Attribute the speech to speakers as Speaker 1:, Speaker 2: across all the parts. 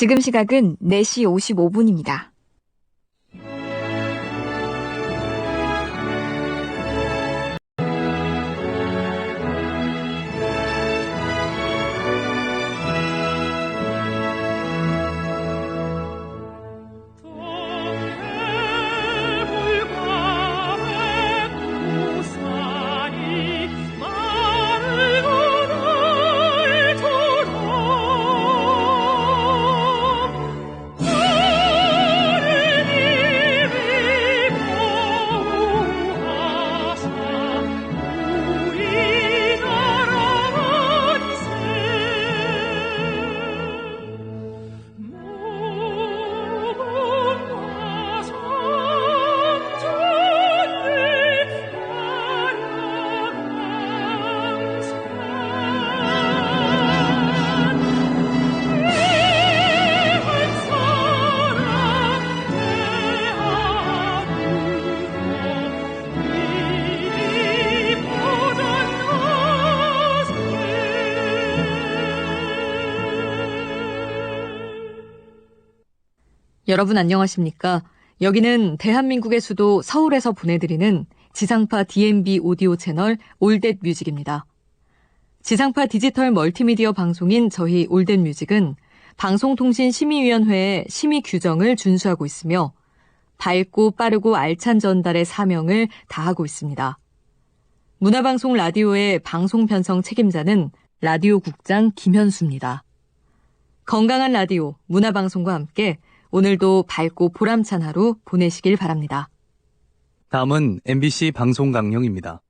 Speaker 1: 지금 시각은 4시 55분입니다. 여러분 안녕하십니까? 여기는 대한민국의 수도 서울에서 보내드리는 지상파 DMB 오디오 채널 올댓 뮤직입니다. 지상파 디지털 멀티미디어 방송인 저희 올댓 뮤직은 방송통신심의위원회의 심의 규정을 준수하고 있으며 밝고 빠르고 알찬 전달의 사명을 다하고 있습니다. 문화방송 라디오의 방송 편성 책임자는 라디오 국장 김현수입니다. 건강한 라디오, 문화방송과 함께 오늘도 밝고 보람찬 하루 보내시길 바랍니다.
Speaker 2: 다음은 MBC 방송 강령입니다.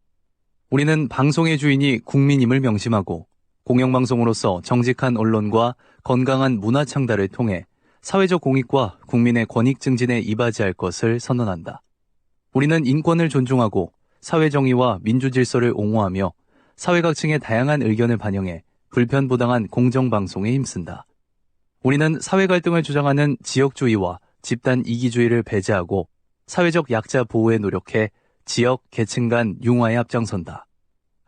Speaker 2: 우리는 방송의 주인이 국민임을 명심하고 공영방송으로서 정직한 언론과 건강한 문화 창달을 통해 사회적 공익과 국민의 권익 증진에 이바지할 것을 선언한다. 우리는 인권을 존중하고 사회 정의와 민주 질서를 옹호하며 사회각층의 다양한 의견을 반영해 불편부당한 공정방송에 힘쓴다. 우리는 사회 갈등을 주장하는 지역주의와 집단 이기주의를 배제하고 사회적 약자 보호에 노력해 지역, 계층 간 융화에 앞장선다.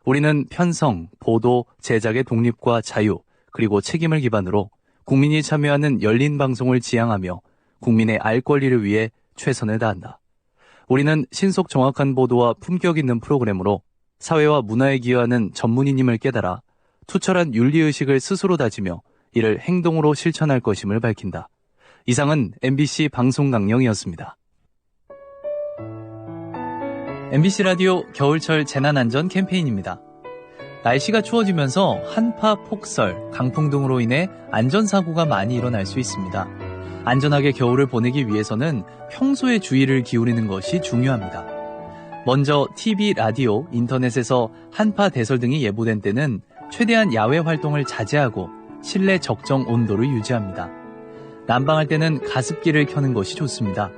Speaker 2: 우리는 편성, 보도, 제작의 독립과 자유, 그리고 책임을 기반으로 국민이 참여하는 열린 방송을 지향하며 국민의 알 권리를 위해 최선을 다한다. 우리는 신속 정확한 보도와 품격 있는 프로그램으로 사회와 문화에 기여하는 전문인임을 깨달아 투철한 윤리의식을 스스로 다지며 이를 행동으로 실천할 것임을 밝힌다. 이상은 MBC 방송 강령이었습니다. MBC 라디오 겨울철 재난안전 캠페인입니다. 날씨가 추워지면서 한파, 폭설, 강풍 등으로 인해 안전사고가 많이 일어날 수 있습니다. 안전하게 겨울을 보내기 위해서는 평소에 주의를 기울이는 것이 중요합니다. 먼저 TV, 라디오, 인터넷에서 한파, 대설 등이 예보된 때는 최대한 야외 활동을 자제하고 실내 적정 온도를 유지합니다. 난방할 때는 가습기를 켜는 것이 좋습니다.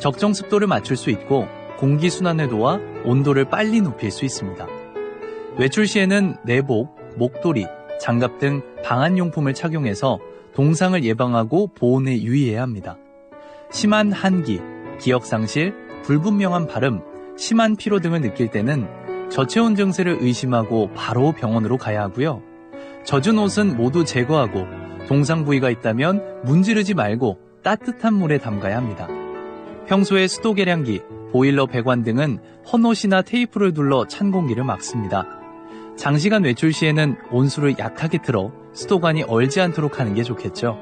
Speaker 2: 적정 습도를 맞출 수 있고 공기 순환에도와 온도를 빨리 높일 수 있습니다. 외출 시에는 내복, 목도리, 장갑 등 방한용품을 착용해서 동상을 예방하고 보온에 유의해야 합니다. 심한 한기, 기억상실, 불분명한 발음, 심한 피로 등을 느낄 때는 저체온 증세를 의심하고 바로 병원으로 가야 하고요. 젖은 옷은 모두 제거하고 동상 부위가 있다면 문지르지 말고 따뜻한 물에 담가야 합니다. 평소에 수도 계량기, 보일러 배관 등은 헌옷이나 테이프를 둘러 찬 공기를 막습니다. 장시간 외출 시에는 온수를 약하게 틀어 수도관이 얼지 않도록 하는 게 좋겠죠.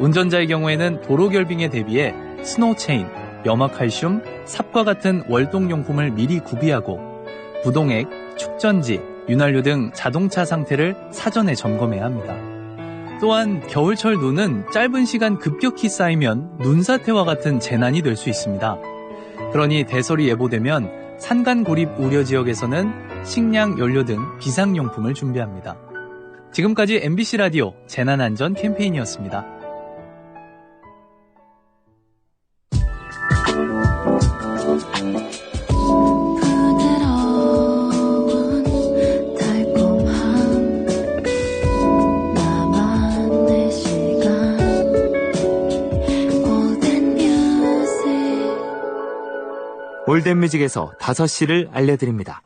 Speaker 2: 운전자의 경우에는 도로 결빙에 대비해 스노체인, 염화칼슘, 삽과 같은 월동용품을 미리 구비하고 부동액, 축전지, 윤활유 등 자동차 상태를 사전에 점검해야 합니다. 또한 겨울철 눈은 짧은 시간 급격히 쌓이면 눈사태와 같은 재난이 될 수 있습니다. 그러니 대설이 예보되면 산간 고립 우려 지역에서는 식량, 연료 등 비상용품을 준비합니다. 지금까지 MBC 라디오 재난안전 캠페인이었습니다.
Speaker 3: 올댓뮤직에서 5시를 알려드립니다.